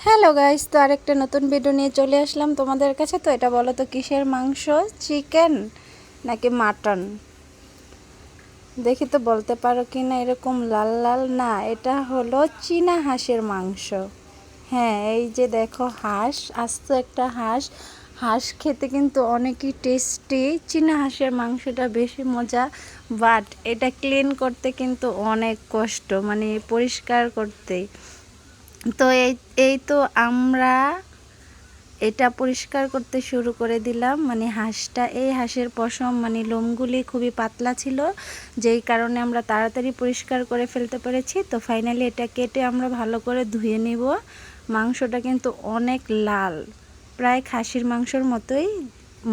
Hello guys, তো আরেকটা নতুন ভিডিও নিয়ে চলে আসলাম তোমাদের কাছে। তো এটা বলো তো, কিসের মাংস? চিকেন নাকি মাটন দেখি তো বলতে পারো কি না এরকম লাল লাল না, এটা হলো চীনা হাঁসের মাংস। হ্যাঁ এই যে দেখো হাঁস, আস্ত একটা হাঁস। হাঁস খেতে কিন্তু অনেকই টেস্টি চীনা হাঁসের মাংসটা বেশি মজা বাট এটা ক্লিন করতে কিন্তু অনেক কষ্ট মানে পরিষ্কার করতে। তো এই এই তো আমরা এটা পরিষ্কার করতে শুরু করে দিলাম। মানে হাঁসটা, এই হাঁসের পশম মানে লোমগুলি খুবই পাতলা ছিল, যেই কারণে আমরা তাড়াতাড়ি পরিষ্কার করে ফেলতে পেরেছি। তো ফাইনালি এটা কেটে আমরা ভালো করে ধুয়ে নিব। মাংসটা কিন্তু অনেক লাল, প্রায় খাসির মাংসর মতোই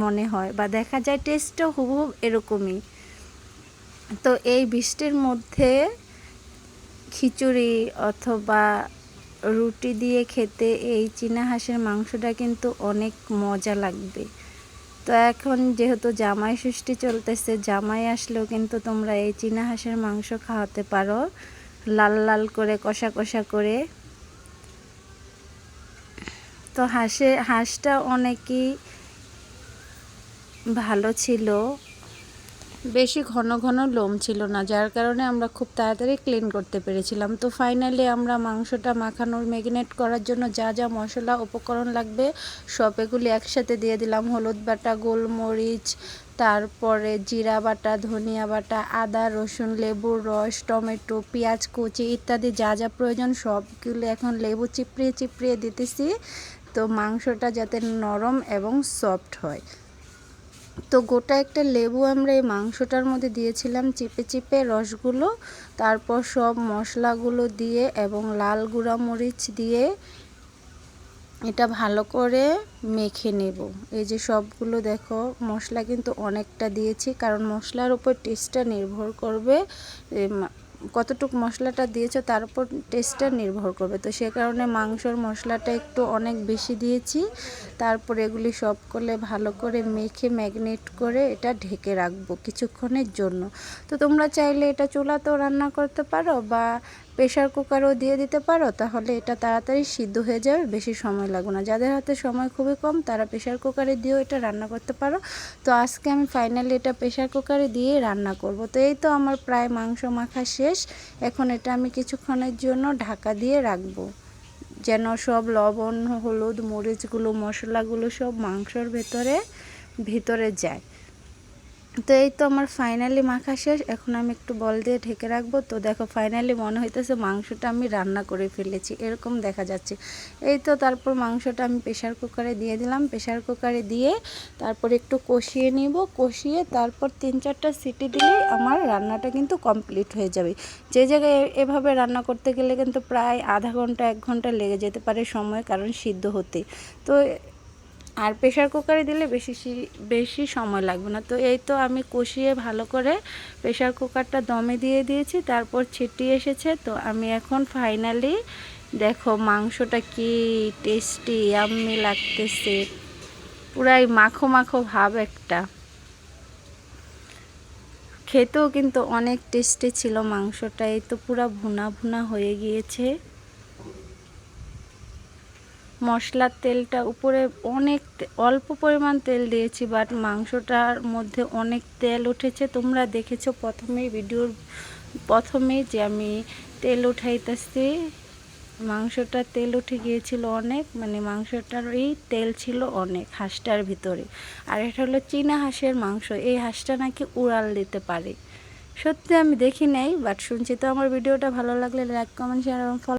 মনে হয়, বা দেখা যায় টেস্টও হুবহুব এরকমই। তো এই বৃষ্টির মধ্যে খিচুড়ি অথবা রুটি দিয়ে খেতে এই চীনা হাঁসের মাংসটা কিন্তু অনেক মজা লাগবে। তো এখন যেহেতু জামাই ষষ্ঠী চলতেছে, জামাই আসলেও কিন্তু তোমরা এই চীনা হাঁসের মাংস খাওয়াতে পারো। লাল লাল করে, কষা কষা করে। তো হাঁসে, হাঁসটা অনেকই ভালো ছিল। বেশি ঘন ঘন লোম ছিল না, যার কারণে আমরা খুব তাড়াতাড়ি ক্লিন করতে পেরেছিলাম। তো ফাইনালি আমরা মাংসটা মাখানোর ম্যাগিনেট করার জন্য যা যা মশলা, উপকরণ লাগবে, সব এগুলি একসাথে দিয়ে দিলাম। হলুদ বাটা, গোলমরিচ, তারপরে জিরা বাটা, ধনিয়া বাটা, আদা, রসুন, লেবুর রস, টমেটো, পেঁয়াজ, কুচি ইত্যাদি যা যা প্রয়োজন সবগুলো এখন লেবু চিপড়িয়ে চিপড়িয়ে দিতেছি। তো মাংসটা যাতে নরম এবং সফট হয়। তো গোটা একটা লেবু আমরা এই মাংসটার মধ্যে দিয়েছিলাম, চিপে চিপে রসগুলো, তারপর সব মশলাগুলো দিয়ে এবং লাল গুঁড়া মরিচ দিয়ে এটা ভালো করে মেখে নেব। এই যে সবগুলো দেখো, মশলা কিন্তু অনেকটা দিয়েছি, কারণ মশলার উপর টেস্টটা নির্ভর করবে কতটুকু মশলাটা দিয়েছ তার উপর টেস্টটা নির্ভর করবে। তো সে কারণে মাংসর মশলাটা একটু অনেক বেশি দিয়েছি। তারপর এগুলি সব করলে ভালো করে মেখে ম্যাগনেট করে এটা ঢেকে রাখব কিছুক্ষণের জন্য। তো তোমরা চাইলে এটা চুলাতেও রান্না করতে পারো বা প্রেশার কুকারও দিয়ে দিতে পারো, তাহলে এটা তাড়াতাড়ি সিদ্ধ হয়ে যাবে, বেশি সময় লাগবে না। যাদের হাতে সময় খুবই কম, তারা প্রেশার কুকারে দিয়েও এটা রান্না করতে পারো। তো আজকে আমি ফাইনালি এটা প্রেশার কুকারে দিয়ে রান্না করব। তো এই তো আমার প্রায় মাংস মাখা শেষ। এখন এটা আমি কিছুক্ষণের জন্য ঢাকা দিয়ে রাখব। যেন সব লবণ, হলুদ, মরিচগুলো, মশলাগুলো সব মাংসর ভেতরে, ভিতরে যায়। তো এই তো আমার ফাইনালি মাখা শেষ, এখন আমি একটু বল দিয়ে ঢেকে রাখব। তো দেখো ফাইনালি মনে হইতেছে মাংসটা আমি রান্না করে ফেলেছি, এরকম দেখা যাচ্ছে। এই তো তারপর মাংসটা আমি প্রেশার কুকারে দিয়ে দিলাম। প্রেশার কুকারে দিয়ে তারপর একটু কষিয়ে নিব। কষিয়ে তারপর তিন চারটা সিটি দিলেই আমার রান্নাটা কিন্তু কমপ্লিট হয়ে যাবে। যে জায়গায় এভাবে রান্না করতে গেলে কিন্তু প্রায় আধা ঘণ্টা, এক ঘণ্টা লেগে যেতে পারে সময়, কারণ সিদ্ধ হতে। তো আর প্রেশার কুকারে দিলে বেশি বেশি সময় লাগবে না। তো এই তো আমি কষিয়ে ভালো করে প্রেশার কুকারটা দমে দিয়ে দিয়েছি, তারপর ছিটিয়ে এসেছে। তো আমি এখন ফাইনালি দেখো মাংসটা কি টেস্টি আমি লাগতেছে। পুরাই মাখো মাখো ভাব একটা। খেতেও কিন্তু অনেক টেস্টি ছিল মাংসটা, এই তো পুরা ভুনা ভুনা হয়ে গিয়েছে। মশলার তেলটা উপরে অনেক অল্প পরিমাণ তেল দিয়েছি বাট মাংসটার মধ্যে অনেক তেল উঠেছে। তোমরা দেখেছ প্রথমেই ভিডিওর, প্রথমেই যে আমি তেল উঠাইতেছি, মাংসটা তেল উঠে গিয়েছিল অনেক মানে মাংসটার এই তেল ছিল অনেক হাঁসটার ভিতরে। আর এটা হলো চীনা হাঁসের মাংস, এই হাঁসটা নাকি উড়াল দিতে পারে। সত্যি আমি দেখি নাই বাট শুনছি তো আমার ভিডিওটা ভালো লাগলে লাইক কমেন্ট শেয়ার এবং ফলো